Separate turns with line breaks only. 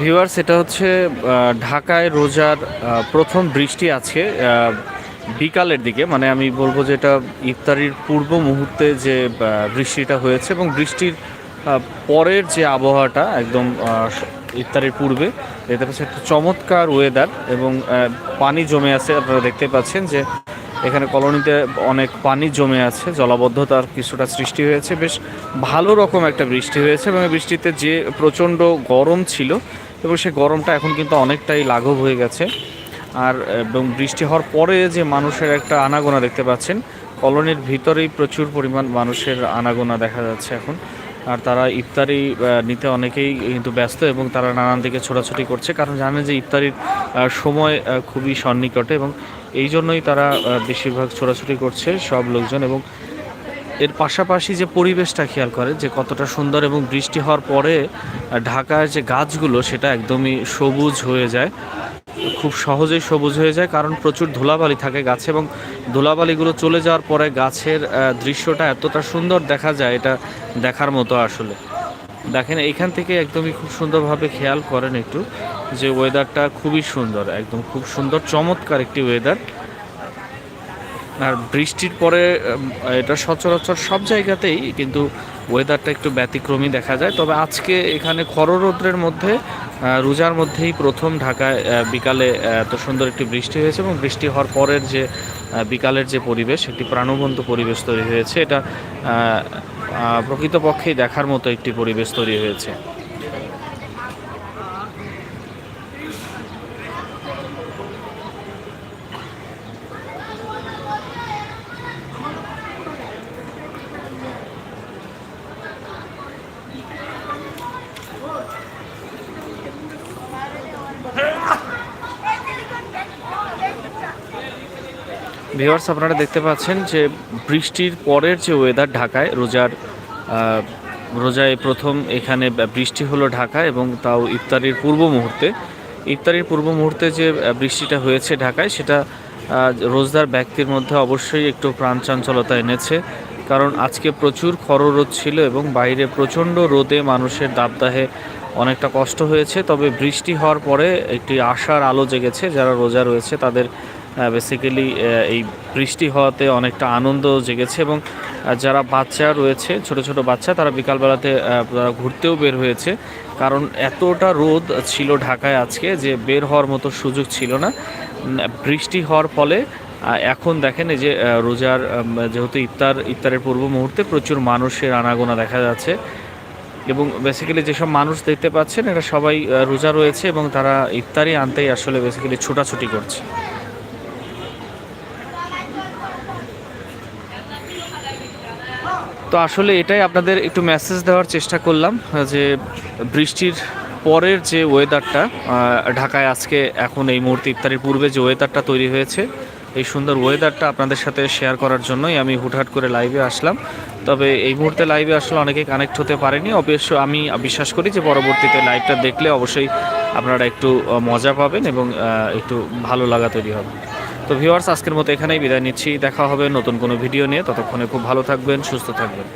Viewers এটা হচ্ছে ঢাকায় রোজার প্রথম বৃষ্টি আছে বিকালের দিকে। মানে আমি বলব যে এটা ইফতারির পূর্ব মুহূর্তে যে বৃষ্টিটা হয়েছে এবং বৃষ্টির পরের যে আবহাওয়াটা একদম ইফতারির পূর্বে দেখতে পাচ্ছেন একটা চমৎকার ওয়েদার এবং পানি জমে আছে। আপনারা দেখতে পাচ্ছেন যে এখানে কলোনিতে অনেক পানি জমে আছে, জলাবদ্ধতার কিছুটা সৃষ্টি হয়েছে। বেশ ভালো রকম একটা বৃষ্টি হয়েছে এবং বৃষ্টিতে যে প্রচণ্ড গরম ছিল এবং সেই গরমটা এখন কিন্তু অনেকটাই লাঘব হয়ে গেছে। আর, এবং বৃষ্টি হওয়ার পরে যে মানুষের একটা আনাগোনা দেখতে পাচ্ছেন, কলোনির ভিতরেই প্রচুর পরিমাণ মানুষের আনাগোনা দেখা যাচ্ছে এখন। আর তারা ইফতারি নিতে অনেকেই কিন্তু ব্যস্ত এবং তারা নানান দিকে ছোটাছুটি করছে। কারণ জানেন যে ইফতারির সময় খুবই সন্নিকটে এবং এই জন্যই তারা বেশিরভাগ ছোটাছুটি করছে সব লোকজন এবং এর পাশাপাশি যে পরিবেশটা খেয়াল করে, যে কতটা সুন্দর এবং বৃষ্টি হওয়ার পরে ঢাকার যে গাছগুলো, সেটা একদমই সবুজ হয়ে যায়। খুব সহজেই সবুজ হয়ে যায়, কারণ প্রচুর ধুলাবালি থাকে গাছে এবং ধুলাবালিগুলো চলে যাওয়ার পরে গাছের দৃশ্যটা এতটা সুন্দর দেখা যায় এটা দেখার মতো আসলে। দেখেন, এইখান থেকে একদমই খুব সুন্দরভাবে খেয়াল করেন একটু যে ওয়েদারটা খুবই সুন্দর, একদম খুব সুন্দর, চমৎকার একটি ওয়েদার আর বৃষ্টির পরে এটা সচরাচর সব জায়গাতেই কিন্তু ওয়েদারটা একটু ব্যতিক্রমী দেখা যায়। তবে আজকে এখানে খররৌদ্রের মধ্যে রোজার মধ্যেই প্রথম ঢাকায় বিকালে এত সুন্দর একটি বৃষ্টি হয়েছে এবং বৃষ্টি হওয়ার পরের যে বিকালের যে পরিবেশ, একটি প্রাণবন্ত পরিবেশ তৈরি হয়েছে। এটা প্রকৃতপক্ষেই দেখার মতো একটি পরিবেশ তৈরি হয়েছে। ভিউয়ার্স আপনারা দেখতে পাচ্ছেন যে বৃষ্টির পরের যে ওয়েদার ঢাকায়, রোজার রোজায় প্রথম এখানে বৃষ্টি হলো ঢাকা এবং তাও ইফতারির পূর্ব মুহূর্তে। ইফতারির পূর্ব মুহূর্তে যে বৃষ্টিটা হয়েছে ঢাকায়, সেটা রোজদার ব্যক্তির মধ্যে অবশ্যই একটু প্রাণচাঞ্চলতা এনেছে। কারণ আজকে প্রচুর খররোদ ছিল এবং বাইরে প্রচণ্ড রোদে মানুষের দাবদাহে অনেকটা কষ্ট হয়েছে। তবে বৃষ্টি হওয়ার পরে একটি আশার আলো জেগেছে, যারা রোজা রয়েছে তাদের বেসিক্যালি এই বৃষ্টি হওয়াতে অনেকটা আনন্দ জেগেছে এবং যারা বাচ্চা রয়েছে, ছোট ছোট বাচ্চা, তারা বিকালবেলাতে তারা ঘুরতেও বের হয়েছে। কারণ এতটা রোদ ছিল ঢাকায় আজকে যে বের হওয়ার মতো সুযোগ ছিল না। বৃষ্টি হওয়ার ফলে এখন দেখেন এই যে রোজার যেহেতু ইফতার, ইফতারের পূর্ব মুহূর্তে প্রচুর মানুষের আনাগোনা দেখা যাচ্ছে। এবং বেসিক্যালি যেসব মানুষ দেখতে পাচ্ছেন, এরা সবাই রোজা রয়েছে এবং তারা ইফতারি আনতেই আসলে বেসিক্যালি ছোটাছুটি করছে। তো আসলে এটাই আপনাদের একটু মেসেজ দেওয়ার চেষ্টা করলাম, যে বৃষ্টির পরের যে ওয়েদারটা ঢাকায় আজকে এখন এই মুহূর্তে ইফতারির পূর্বে যে ওয়েদারটা তৈরি হয়েছে, এই সুন্দর ওয়েদারটা আপনাদের সাথে শেয়ার করার জন্যই আমি হুটহাট করে লাইভে আসলাম। তবে এই মুহূর্তে লাইভে আসলে অনেকে কানেক্ট হতে পারেনি। অবশ্য আমি বিশ্বাস করি যে পরবর্তীতে লাইভটা দেখলে অবশ্যই আপনারা একটু মজা পাবেন এবং একটু ভালো লাগা তৈরি হবে। তো ভিউয়ার্স, আজকের মতো এখানেই বিদায় নিচ্ছি। দেখা হবে নতুন কোনো ভিডিও নিয়ে। ততক্ষণে খুব ভালো থাকবেন, সুস্থ থাকবেন।